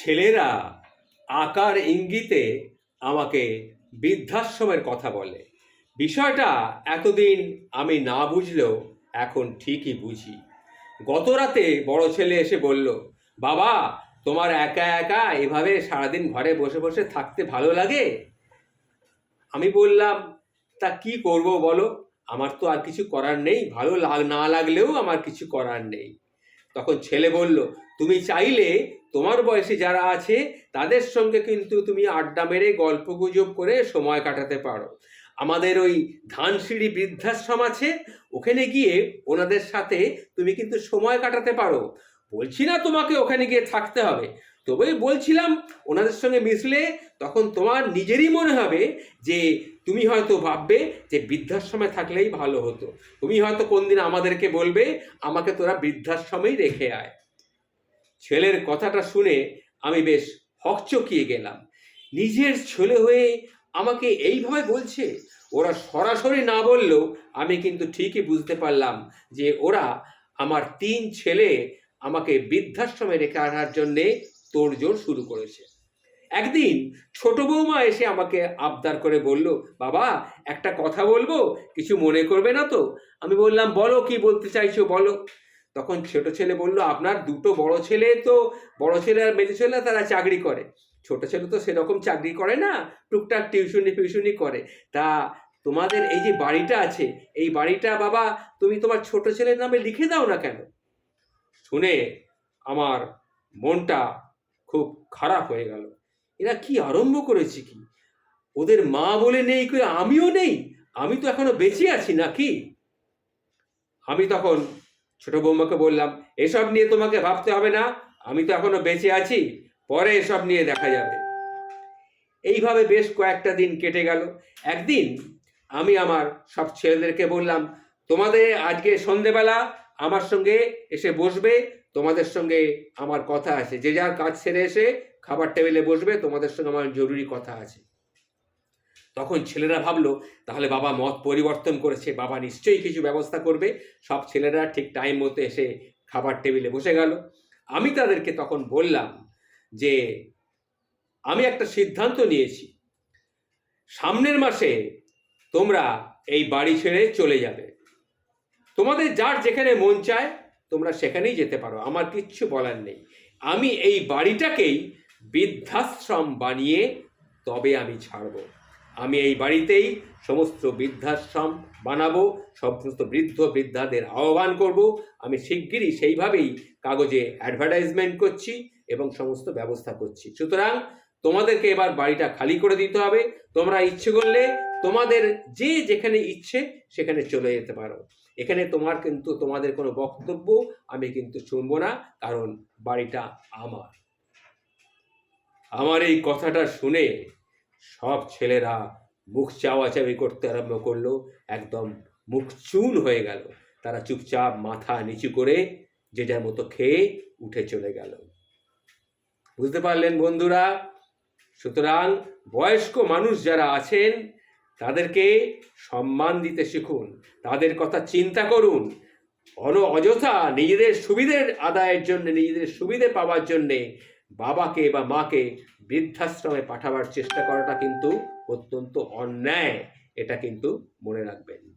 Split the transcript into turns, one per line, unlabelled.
ছেলেরা আকার ইঙ্গিতে আমাকে বৃদ্ধাশ্রমের কথা বলে। বিষয়টা এতদিন আমি না বুঝলেও এখন ঠিকই বুঝি। গত রাতে বড় ছেলে এসে বলল, বাবা, তোমার একা একা এভাবে সারাদিন ঘরে বসে বসে থাকতে ভালো লাগে? আমি বললাম, তা কি করব বলো? আমার তো আর কিছু করার নেই। ভালো লাগ না লাগলেও আমার কিছু করার নেই। তখন ছেলে বলল, তুমি চাইলে তোমার বয়সে যারা আছে, তাদের সঙ্গে কিন্তু তুমি আড্ডা মেরে গল্প গুজব করে সময় কাটাতে পারো। আমাদের ওই ধানসিঁড়ি বৃদ্ধাশ্রম আছে, ওখানে গিয়ে ওনাদের সাথে তুমি কিন্তু সময় কাটাতে পারো। বলছি না তোমাকে ওখানে গিয়ে থাকতে হবে। তবেই বলছিলাম, ওনাদের সঙ্গে মিশলে তখন তোমার নিজেরই মনে হবে যে তুমি হয়তো ভাববে যে বৃদ্ধাশ্রমে থাকলেই ভালো হতো। তুমি হয়তো কোনদিন আমাদেরকে বলবে, আমাকে তোরা বৃদ্ধাশ্রমেই রেখে আয়। ছেলের কথাটা শুনে আমি বেশ হকচকিয়ে গেলাম। নিজের ছেলে হয়ে আমাকে এইভাবে বলছে? ওরা সরাসরি না বললেও আমি কিন্তু ঠিকই বুঝতে পারলাম যে ওরা আমার তিন ছেলে আমাকে বৃদ্ধাশ্রমে রেখে আনার জন্যে তোড়জোড় শুরু করেছে। একদিন ছোট বৌমা এসে আমাকে আবদার করে বলল, বাবা, একটা কথা বলব? কিছু মনে করবে না তো? আমি বললাম, বলো, কি বলতে চাইছো বলো? তখন ছোট ছেলে বলল, আপনার দুটো বড় ছেলে তো, বড় ছেলে আর মেজো ছেলে, তারা চাকরি করে। ছোট ছেলে তো সেরকম চাকরি করে না, টুকটাক টিউশনি ফিউশনি করে। তা তোমাদের এই যে বাড়িটা আছে, এই বাড়িটা বাবা, তুমি তোমার ছোট ছেলের নামে লিখে দাও না কেন? শুনে আমার মনটা খুব খারাপ হয়ে গেল। এরা কি আরম্ভ করেছে কি? ওদের মা বলে নেই করে আমিও নেই? আমি তো এখনও বেঁচে আছি নাকি? আমি তখন ছোট বৌমাকে বললাম, এসব নিয়ে তোমাকে ভাবতে হবে না, আমি তো এখনও বেঁচে আছি, পরে এসব নিয়ে দেখা যাবে। এইভাবে বেশ কয়েকটা দিন কেটে গেল। একদিন আমি আমার সব ছেলেদেরকে বললাম, তোমাদের আজকে সন্ধেবেলা আমার সঙ্গে এসে বসবে, তোমাদের সঙ্গে আমার কথা আছে। যে যার কাজ সেরে এসে খাবার টেবিলে বসবে, তোমাদের সঙ্গে আমার জরুরি কথা আছে। তখন ছেলেরা ভাবলো, তাহলে বাবা মত পরিবর্তন করেছে, বাবা নিশ্চয়ই কিছু ব্যবস্থা করবে। সব ছেলেরা ঠিক টাইম মতো এসে খাবার টেবিলে বসে গেল। আমি তাদেরকে তখন বললাম যে, আমি একটা সিদ্ধান্ত নিয়েছি। সামনের মাসে তোমরা এই বাড়ি ছেড়ে চলে যাবে। তোমাদের যার যেখানে মন চায়, তোমরা সেখানেই যেতে পারো, আমার কিচ্ছু বলার নেই। আমি এই বাড়িটাকেই বৃদ্ধাশ্রম বানিয়ে তবে আমি ছাড়ব। আমি এই বাড়িতেই সমস্ত বৃদ্ধাশ্রম বানাবো, সমস্ত বৃদ্ধ বৃদ্ধাদের আহ্বান করব। আমি শিগগিরই সেইভাবেই কাগজে অ্যাডভার্টাইজমেন্ট করছি এবং সমস্ত ব্যবস্থা করছি। সুতরাং তোমাদেরকে এবার বাড়িটা খালি করে দিতে হবে। তোমরা ইচ্ছে করলে তোমাদের যে যেখানে ইচ্ছে সেখানে চলে যেতে পারো। এখানে তোমার কিন্তু, তোমাদের কোনো বক্তব্য আমি কিন্তু শুনব না, কারণ বাড়িটা আমার। আমার এই কথাটা শুনে সব ছেলেরা মুখ চাওয়াচাওয়ি করতে আরম্ভ করল, একদম মুখ চুন হয়ে গেল। তারা চুপচাপ মাথা নিচু করে যেটার মতো খেয়ে উঠে চলে গেল। বুঝতে পারলেন বন্ধুরা? সুতরাং বয়স্ক মানুষ যারা আছেন তাদেরকে সম্মান দিতে শিখুন, তাদের কথা চিন্তা করুন। অন অযথা নিজেদের সুবিধের আদায়ের জন্য, নিজেদের সুবিধে পাওয়ার জন্যে বাবাকে বা মাকে বৃদ্ধাশ্রমে পাঠাবার চেষ্টা করাটা কিন্তু অত্যন্ত অন্যায়। এটা কিন্তু মনে রাখবেন।